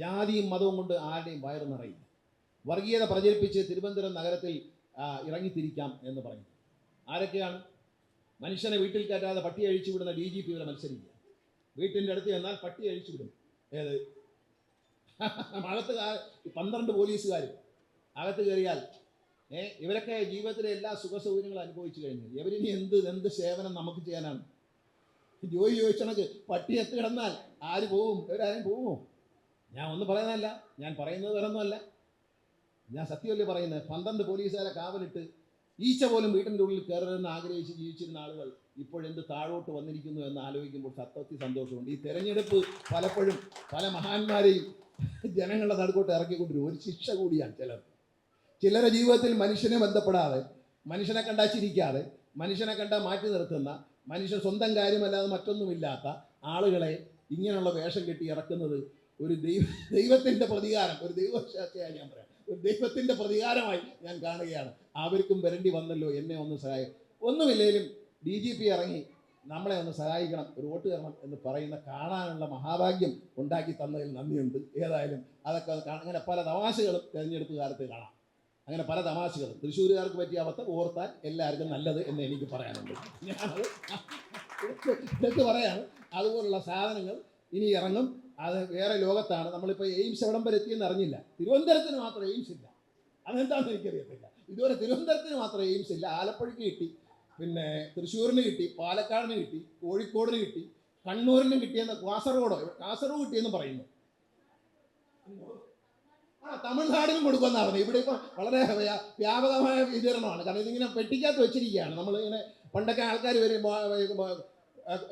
ജാതിയും മതവും കൊണ്ട് ആരുടെയും വയറ് വർഗീയത പ്രചരിപ്പിച്ച് തിരുവനന്തപുരം നഗരത്തിൽ ഇറങ്ങിത്തിരിക്കാം എന്ന് പറഞ്ഞു. ആരൊക്കെയാണ്? മനുഷ്യനെ വീട്ടിൽ കയറ്റാതെ പട്ടി അഴിച്ചു വിടുന്ന ഡി ജി പി വരെ മത്സരിക്കുക. വീട്ടിന്റെ അടുത്ത് ചെന്നാൽ പട്ടി അഴിച്ചു വിടും. ഏത്? അകത്ത് പന്ത്രണ്ട് പോലീസുകാർ അകത്ത് കയറിയാൽ ഏ ഇവരൊക്കെ ജീവിതത്തിലെ എല്ലാ സുഖ സൗകര്യങ്ങളും അനുഭവിച്ചു കഴിഞ്ഞു ഇവരിനി എന്ത് എന്ത് സേവനം നമുക്ക് ചെയ്യാനാണ്? ജോലി ചോദിച്ചണക്ക് പട്ടി എത്തി കിടന്നാൽ ആര് പോവും? ഇവരാരും പോവുമോ? ഞാൻ ഒന്നും പറയുന്നതല്ല. ഞാൻ പറയുന്നത് വേറൊന്നുമല്ല. ഞാൻ സത്യമല്ലേ പറയുന്നത്? പന്ത്രണ്ട് പോലീസുകാരെ കാവലിട്ട് ഈച്ച പോലും വീട്ടിന്റെ ഉള്ളിൽ കയറരുതെന്ന് ആഗ്രഹിച്ച് ജീവിച്ചിരുന്ന ആളുകൾ ഇപ്പോഴെന്ത് താഴോട്ട് വന്നിരിക്കുന്നു എന്ന് ആലോചിക്കുമ്പോൾ സത്യത്തിൽ സന്തോഷമുണ്ട്. ഈ തെരഞ്ഞെടുപ്പ് പലപ്പോഴും പല മഹാന്മാരെയും ജനങ്ങളുടെ നടുക്കോട്ട് ഇറക്കിക്കൊണ്ടിരും ഒരു ശിക്ഷ കൂടിയാണ് ചിലർ. ചിലരുടെ ജീവിതത്തിൽ മനുഷ്യനെ ബന്ധപ്പെടാതെ മനുഷ്യനെ കണ്ടാ ചിരിക്കാതെ മനുഷ്യനെ കണ്ടാൽ മാറ്റി നിർത്തുന്ന മനുഷ്യൻ സ്വന്തം കാര്യമല്ലാതെ മറ്റൊന്നുമില്ലാത്ത ആളുകളെ ഇങ്ങനെയുള്ള വേഷം കെട്ടി ഇറക്കുന്നത് ഒരു ദൈവ ദൈവത്തിന്റെ പ്രതികാരം ഒരു ദൈവശാസ്ത്രയായി ഞാൻ പറയാം ഒരു ദൈവത്തിന്റെ പ്രതികാരമായി ഞാൻ കാണുകയാണ് അവർക്കും വരേണ്ടി വന്നല്ലോ എന്നെ ഒന്ന് സഹായം ഒന്നുമില്ലെങ്കിലും ഡി ജി പി ഇറങ്ങി നമ്മളെ ഒന്ന് സഹായിക്കണം ഒരു വോട്ട് തരണം എന്ന് പറയുന്ന കാണാനുള്ള മഹാഭാഗ്യം ഉണ്ടാക്കി തന്നതിൽ നന്ദിയുണ്ട് ഏതായാലും അതൊക്കെ അങ്ങനെ പല തമാശകളും തിരഞ്ഞെടുപ്പ് കാലത്ത് കാണാം അങ്ങനെ പല തമാശകളും തൃശ്ശൂരുകാർക്ക് പറ്റിയ അവസ്ഥ ഓർത്താൽ എല്ലാവർക്കും നല്ലത് എന്ന് എനിക്ക് പറയാനുണ്ട് ഞാനത് ഇതൊക്കെ പറയാണ് അതുപോലുള്ള സാധനങ്ങൾ ഇനി ഇറങ്ങും. അത് വേറെ ലോകത്താണ്. നമ്മളിപ്പോൾ എയിംസ് എവിടം വരെ എത്തിയെന്ന് അറിഞ്ഞില്ല. തിരുവനന്തപുരത്തിന് മാത്രം എയിംസ് ഇല്ല. അതെന്താണെന്ന് എനിക്കറിയത്തില്ല. ഇതുവരെ തിരുവനന്തപുരത്തിന് മാത്രം എയിംസ് ഇല്ല. ആലപ്പുഴയ്ക്ക് കിട്ടി. പിന്നെ തൃശ്ശൂരിന് കിട്ടി. പാലക്കാടിന് കിട്ടി. കോഴിക്കോടിന് കിട്ടി. കണ്ണൂരിന് കിട്ടിയെന്ന് കാസർഗോഡോ? കാസർഗോഡ് കിട്ടിയെന്ന് പറയുന്നു. ആ തമിഴ്നാടിനും കൊടുക്കുമെന്നാണ് പറഞ്ഞത്. ഇവിടെ ഇപ്പം വളരെ വ്യാ- വ്യാപകമായ വിതരണമാണ്. കാരണം ഇതിങ്ങനെ പെട്ടിക്കകത്ത് വെച്ചിരിക്കുകയാണ്. നമ്മൾ ഇങ്ങനെ പണ്ടൊക്കെ ആൾക്കാർ വരും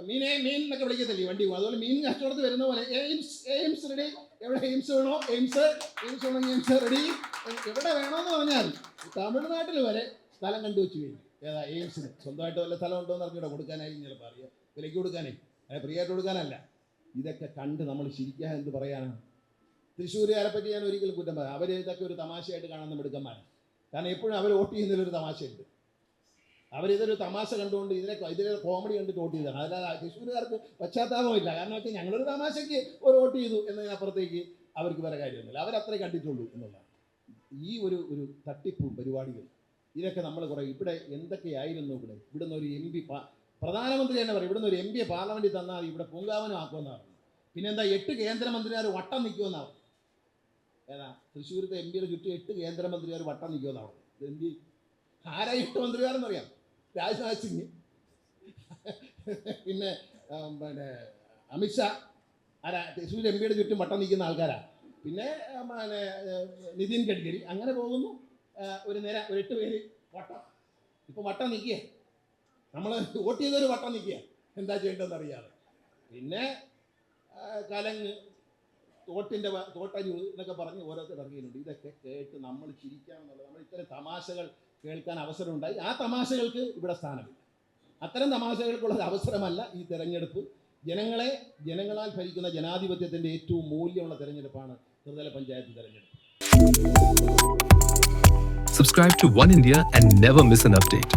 മീനെ മീൻ എന്നൊക്കെ വിളിക്കത്തില്ലേ വണ്ടി? പോകും അതുപോലെ മീൻ കച്ചവടത്തിൽ വരുന്ന പോലെ എയിംസ് എയിംസ് റെഡി എവിടെ എയിംസ് വേണോ? എയിംസ് എയിംസ് വേണമെങ്കിൽ എയിംസ് റെഡി എവിടെ വേണമെന്ന് പറഞ്ഞാൽ തമിഴ്നാട്ടിൽ വരെ സ്ഥലം കണ്ടു വെച്ച് കഴിഞ്ഞു. ഏതാ എയിംസിന്. സ്വന്തമായിട്ട് വല്ല സ്ഥലം ഉണ്ടോ എന്ന് അറിഞ്ഞൂടെ. കൊടുക്കാനായിരിക്കും ചിലപ്പോൾ അറിയാം. വിലയ്ക്ക് കൊടുക്കാനേ. അതായത് ഫ്രീ ആയിട്ട് കൊടുക്കാനല്ല. ഇതൊക്കെ കണ്ട് നമ്മൾ ശരിക്കാൻ എന്ത് പറയാനാണ് തൃശ്ശൂരുകാരെ പറ്റി ഞാൻ ഒരിക്കലും കുറ്റം പറയാം. അവർ ഇതൊക്കെ ഒരു തമാശയായിട്ട് കാണുന്ന മിടുക്കന്മാരാണ് കാരണം എപ്പോഴും അവർ വോട്ട് ചെയ്യുന്നതിലൊരു തമാശയുണ്ട്. അവരിതൊരു തമാശ കണ്ടുകൊണ്ട് ഇതിനെ ഇതിലെ കോമഡി കണ്ട് വോട്ട് ചെയ്തതാണ് അതായത് തൃശ്ശൂരുകാർക്ക് പശ്ചാത്താപമില്ല. കാരണം വെച്ചാൽ ഞങ്ങളൊരു തമാശയ്ക്ക് ഒരു വോട്ട് ചെയ്തു എന്നതിനപ്പുറത്തേക്ക് അവർക്ക് വേറെ കാര്യമൊന്നുമില്ല. അവരത്രേ കണ്ടിട്ടുള്ളൂ എന്നുള്ളതാണ്. ഈ ഒരു ഒരു തട്ടിപ്പും പരിപാടികൾ ഇതൊക്കെ നമ്മൾ കുറേ ഇവിടെ എന്തൊക്കെയായിരുന്നു ഇവിടെ? ഇവിടുന്ന് ഒരു എം പി പ്രധാനമന്ത്രി തന്നെ പറയും ഇവിടുന്ന് ഒരു എം പിയെ പാർലമെന്റിൽ തന്നാൽ ഇവിടെ പൂങ്കാവനം ആക്കുമെന്നാണ് പിന്നെന്താ എട്ട് കേന്ദ്രമന്ത്രിമാർ വട്ടം നിൽക്കുമെന്നാണ് ഏതാ? തൃശ്ശൂരത്തെ എം പിയുടെ ചുറ്റും എട്ട് കേന്ദ്രമന്ത്രിമാർ വട്ടം നിൽക്കുമെന്നാണ് എം പി ആരായി എട്ട് മന്ത്രിമാരെന്നറിയാം? രാജ്നാഥ് സിംഗ് പിന്നെ പിന്നെ അമിത്ഷാ ആരാ തൃശ്ശൂർ എം പിയുടെ ചുറ്റും വട്ടം നിൽക്കുന്ന ആൾക്കാരാ. പിന്നെ പിന്നെ നിതിൻ ഗഡ്കരി. അങ്ങനെ പോകുന്നു. ഒരു നേരം ഒരു എട്ട് പേര് വട്ടം. ഇപ്പൊ വട്ടം നിൽക്കുക നമ്മൾ വോട്ട് ചെയ്തൊരു വട്ടം നിൽക്കുക എന്താ ചെയ്യേണ്ടതെന്ന് അറിയാതെ പിന്നെ കലങ്ങ് തോട്ടിന്റെ തോട്ടരി എന്നൊക്കെ പറഞ്ഞ് ഓരോരുത്തർ ഇറങ്ങിയിട്ടുണ്ട്. ഇതൊക്കെ കേട്ട് നമ്മൾ ചിരിക്കാമെന്നുള്ളത് നമ്മൾ ഇത്തരം തമാശകൾ കേൾക്കാൻ അവസരമുണ്ടായി. ആ തമാശകൾക്ക് ഇവിടെ സ്ഥാനമില്ല. അത്തരം തമാശകൾക്കുള്ള അവസരമല്ല ഈ തെരഞ്ഞെടുപ്പ്. ജനങ്ങളെ ജനങ്ങളാൽ ഭരിക്കുന്ന ജനാധിപത്യത്തിന്റെ ഏറ്റവും മൂല്യമുള്ള തെരഞ്ഞെടുപ്പാണ് ത്രിതല പഞ്ചായത്ത് തെരഞ്ഞെടുപ്പ്. Subscribe to One India and never miss an update.